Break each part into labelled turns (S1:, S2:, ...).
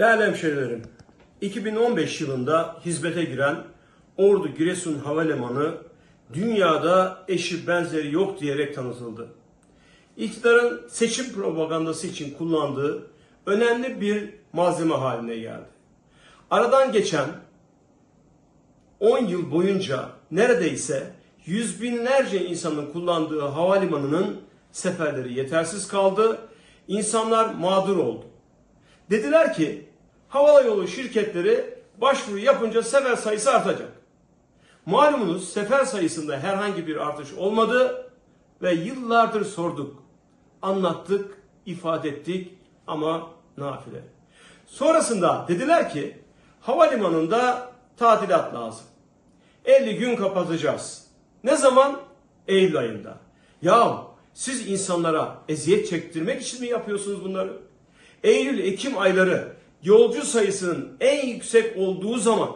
S1: Değerli hemşehrilerim, 2015 yılında hizmete giren Ordu Giresun Havalimanı dünyada eşi benzeri yok diyerek tanıtıldı. İktidarın seçim propagandası için kullandığı önemli bir malzeme haline geldi. Aradan geçen 10 yıl boyunca neredeyse yüz binlerce insanın kullandığı havalimanının seferleri yetersiz kaldı. İnsanlar mağdur oldu. Dediler ki havalayolu şirketleri başvuru yapınca sefer sayısı artacak. Malumunuz sefer sayısında herhangi bir artış olmadı ve yıllardır sorduk, anlattık, ifade ettik ama nafile. Sonrasında dediler ki havalimanında tadilat lazım. 50 gün kapatacağız. Ne zaman? Eylül ayında. Ya siz insanlara eziyet çektirmek için mi yapıyorsunuz bunları? Eylül-Ekim ayları yolcu sayısının en yüksek olduğu zaman,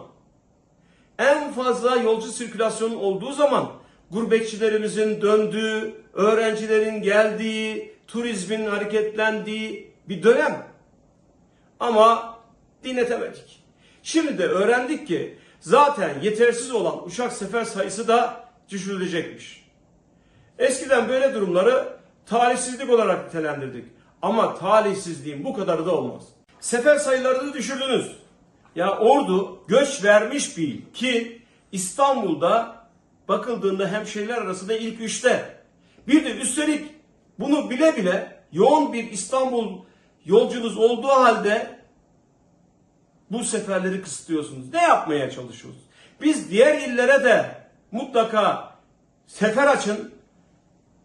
S1: en fazla yolcu sirkülasyonun olduğu zaman gurbetçilerimizin döndüğü, öğrencilerin geldiği, turizmin hareketlendiği bir dönem. Ama dinletemedik. Şimdi de öğrendik ki zaten yetersiz olan uçak sefer sayısı da düşürülecekmiş. Eskiden böyle durumları talihsizlik olarak nitelendirdik. Ama talihsizliğin bu kadarı da olmaz. Sefer sayılarını düşürdünüz. Ya ordu göç vermiş bir il ki İstanbul'da bakıldığında hemşehriler arasında ilk üçte. Bir de üstelik bunu bile bile yoğun bir İstanbul yolcunuz olduğu halde bu seferleri kısıtlıyorsunuz. Ne yapmaya çalışıyorsunuz? Biz diğer illere de mutlaka sefer açın,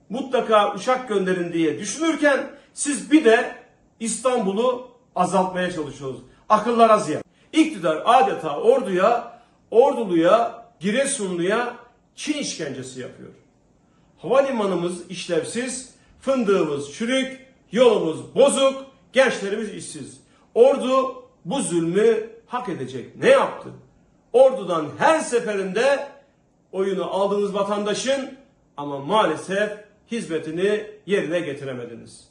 S1: mutlaka uçak gönderin diye düşünürken siz bir de İstanbul'u azaltmaya çalışıyorsunuz. Akıllara ziyan. İktidar adeta orduya, orduluya, Giresunluya Çin işkencesi yapıyor. Havalimanımız işlevsiz, fındığımız çürük, yolumuz bozuk, gençlerimiz işsiz. Ordu bu zulmü hak edecek. Ne yaptı? Ordudan her seferinde oyunu aldığınız vatandaşın ama maalesef hizmetini yerine getiremediniz.